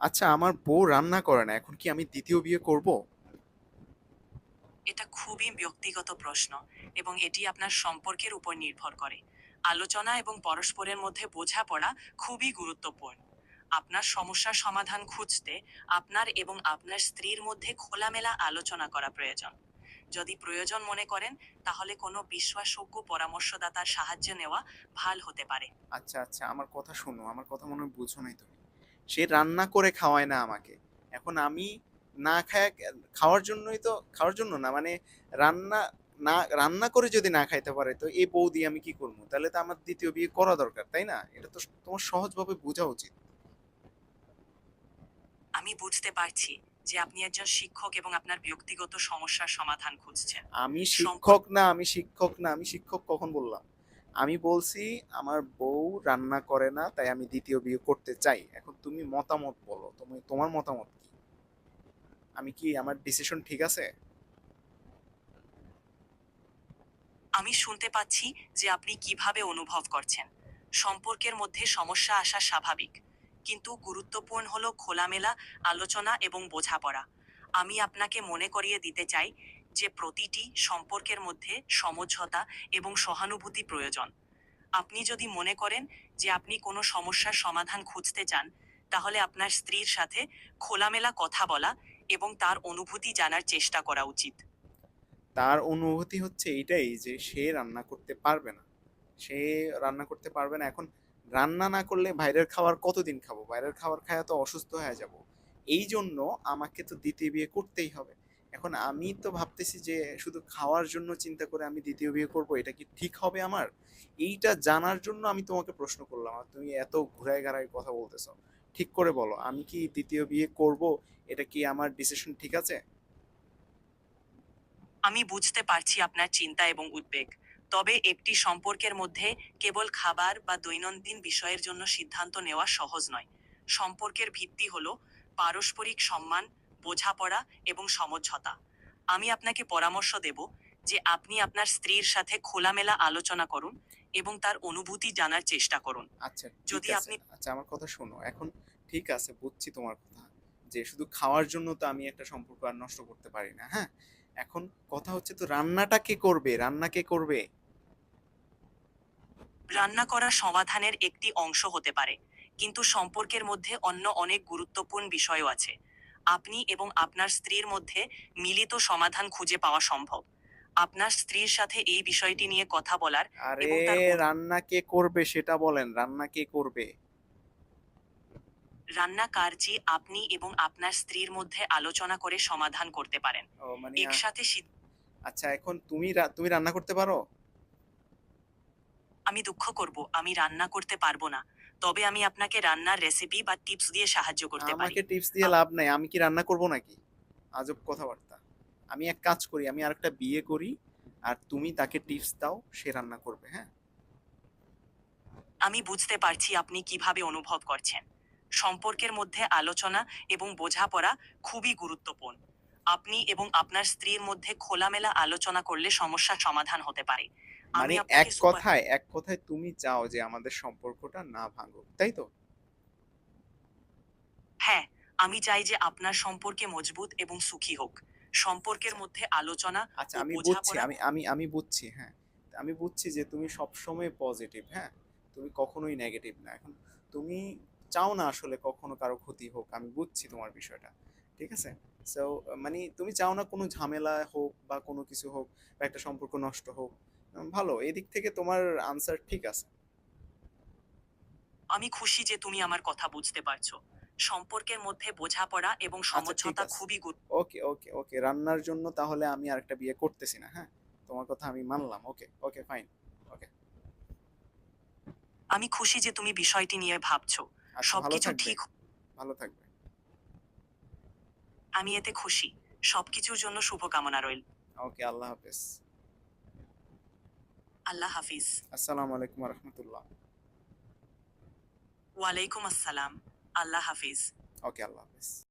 আচ্ছা আমার বউ রান্না করে না এখন কি আমি দ্বিতীয় বিয়ে করব? এটা খুবই ব্যক্তিগত প্রশ্ন এবং এটি আপনার সম্পর্কের উপর নির্ভর করে। আলোচনা এবং পরস্পরের মধ্যে বোঝাপড়া খুবই গুরুত্বপূর্ণ। আপনার সমস্যার সমাধান খুঁজতে আপনার এবং আপনার স্ত্রীর মধ্যে খোলামেলা আলোচনা করা প্রয়োজন। যদি প্রয়োজন মনে করেন তাহলে কোনো বিশ্বাসযোগ্য পরামর্শদাতার সাহায্য নেওয়া ভালো হতে পারে। আচ্ছা আচ্ছা আমার কথা শোনো আমার কথা মনে হয় বুঝো নাই তুমি। সে রান্না করে খাওয়ায় না আমাকে। এখন আমি না খায় খাওয়ার জন্যই তো খাওয়ার জন্য না মানে রান্না না রান্না করে যদি না খাইতে পারে তো এই বউ দিয়ে আমি কি করব? তাহলে তো আমার দ্বিতীয় বিয়ে করা দরকার তাই না? এটা তো তোমার সহজভাবে বোঝা উচিত। আমি বুঝতে পারছি যে আপনি একজন শিক্ষক এবং আপনার ব্যক্তিগত সমস্যার সমাধান খুঁজছেন। আমি শিক্ষক না আমি শিক্ষক না আমি শিক্ষক কখন বললাম? আমি বলছি, আমার বউ রান্না করে না, তাই আমি দ্বিতীয় বিয়ে করতে চাই। এখন তুমি মতামত বলো, তুমি, তোমার মতামত কি? আমি কি, আমার ডিসিশন ঠিক আছে? আমি শুনতে পাচ্ছি যে আপনি কীভাবে অনুভব করছেন। সম্পর্কের মধ্যে সমস্যা আসা স্বাভাবিক, কিন্তু গুরুত্বপূর্ণ হলো খোলামেলা আলোচনা এবং বোঝাপড়া। আমি আপনাকে মনে করিয়ে দিতে চাই যে প্রতিটি সম্পর্কের মধ্যে সমঝোতা এবং সহানুভূতি প্রয়োজন। আপনি যদি মনে করেন যে আপনি কোনো সমস্যার সমাধান খুঁজতে চান, তাহলে আপনার স্ত্রীর সাথে খোলামেলা কথা বলা এবং তার অনুভূতি জানার চেষ্টা করা উচিত। তার অনুভূতি হচ্ছে এইটাই যে সে রান্না করতে পারবে না। সে রান্না করতে পারবে না। এখন রান্না না করলে বাইরের খাবার কতদিন খাব? বাইরের খাবার খাওয়া তো অসুস্থ হয়ে যাব। এই জন্য আমাকে তো দ্বিতীয় বিয়ে করতেই হবে। এখন আমি তো ভাবতেছি যে শুধু খাওয়ার জন্য চিন্তা করে আমি দ্বিতীয় বিয়ে করব, এটা কি ঠিক হবে আমার? এইটা জানার জন্য আমি তোমাকে প্রশ্ন করলাম আর তুমি এত ঘুরায় ঘাড়ায় কথা বলতেছো। ঠিক করে বলো, আমি কি দ্বিতীয় বিয়ে করব? এটা কি আমার ডিসিশন ঠিক আছে? আমি বুঝতে পারছি আপনার চিন্তা এবং উদ্বেগ, তবে একটি সম্পর্কের মধ্যে কেবল খাবার বা দৈনন্দিন বিষয়ের জন্য সিদ্ধান্ত নেওয়া সহজ নয়। সম্পর্কের ভিত্তি হলো পারস্পরিক সম্মান বোঝাপড়া এবং সমঝোতা। আমি আপনাকে পরামর্শ দেব যে আপনি আপনার স্ত্রীর সাথে খোলামেলা আলোচনা করুন এবং তার অনুভূতি জানার চেষ্টা করুন। আচ্ছা যদি আপনি- আচ্ছা আমার কথা শোনো। এখন ঠিক আছে বুঝছি তোমার কথা যে শুধু খাওয়ার জন্য তো আমি একটা সম্পর্ক আর নষ্ট করতে পারি না হ্যাঁ? এখন কথা হচ্ছে তো রান্নাটা কে করবে? রান্না কে করবে? রান্না করা সমাধানের একটি অংশ হতে পারে কিন্তু সম্পর্কের মধ্যে অন্য অনেক গুরুত্বপূর্ণ বিষয়ও আছে। আপনি এবং আপনার স্ত্রীর মধ্যে মিলিত সমাধান খুঁজে পাওয়া সম্ভব। আপনার স্ত্রীর সাথে এই বিষয়টি নিয়ে কথা বলার আরে রান্না কে করবে সেটা বলেন রান্না কে করবে? রান্না কার্যে আপনি এবং আপনার স্ত্রীর মধ্যে আলোচনা করে সমাধান করতে পারেন। মানে একসাথে আচ্ছা এখন তুমি তুমি রান্না করতে পারো? আমি দুঃখ করব আমি রান্না করতে পারব না। তবে আমি আপনাকে রান্নার রেসিপি বা টিপস দিয়ে সাহায্য করতে পারি। আমাকে টিপস দিয়ে লাভ নাই আমি কি রান্না করব নাকি? আজব কথাবার্তা। আমি এক কাজ করি আমি আরেকটা বিয়ে করি আর তুমি তাকে টিপস দাও সে রান্না করবে হ্যাঁ? আমি বুঝতে পারছি আপনি কীভাবে অনুভব করছেন। সম্পর্কের মধ্যে আলোচনা এবং বোঝাপড়া খুবই গুরুত্বপূর্ণ। আপনি এবং আপনার স্ত্রীর মধ্যে খোলামেলা আলোচনা করলে সমস্যার সমাধান হতে পারে। মানে এক কথায় এক কথায় তুমি চাও যে আমাদের সম্পর্কটা না ভাঙুক তাই তো? হ্যাঁ আমি চাই যে আপনার সম্পর্কে মজবুত এবং সুখী হোক। সম্পর্কের মধ্যে আলোচনা আচ্ছা আমি বুঝছি আমি আমি আমি বুঝছি হ্যাঁ। আমি বুঝছি যে তুমি সবসময় পজিটিভ হ্যাঁ? তুমি কখনোই নেগেটিভ না। এখন তুমি চাও না আসলে কখনো কারও ক্ষতি হোক আমি বুঝছি তোমার বিষয়টা ঠিক আছে? সো মানে তুমি চাও না কোনো ঝামেলা হোক বা কোনো কিছু হোক বা একটা সম্পর্ক নষ্ট হোক ভালো এদিক থেকে তোমার আনসার ঠিক আছে। আমি খুশি যে তুমি আমার কথা বুঝতে পারছ। সম্পর্কের মধ্যে বোঝাপড়া এবং আচ্ছা, সমঝোতা খুবই ওকে ওকে ওকে রান্নার জন্য তাহলে আমি আরেকটা বিয়ে করতেছি না হ্যাঁ? তোমার কথা আমি মানলাম ওকে ওকে ফাইন ওকে আমি খুশি যে তুমি বিষয়টি নিয়ে ভাবছ। আচ্ছা সবকিছু ঠিক ভালো থাকবে। আমি এতে খুশি। সবকিছুর জন্য শুভকামনা রইল। ওকে আল্লাহ হাফেজ। আল্লাহ হাফিজ। আসসালামু আলাইকুম রহমতুল্লাহ ওয়ালাইকুম আসসালাম। আল্লাহ হাফিজ। ওকে আল্লাহ হাফেজ।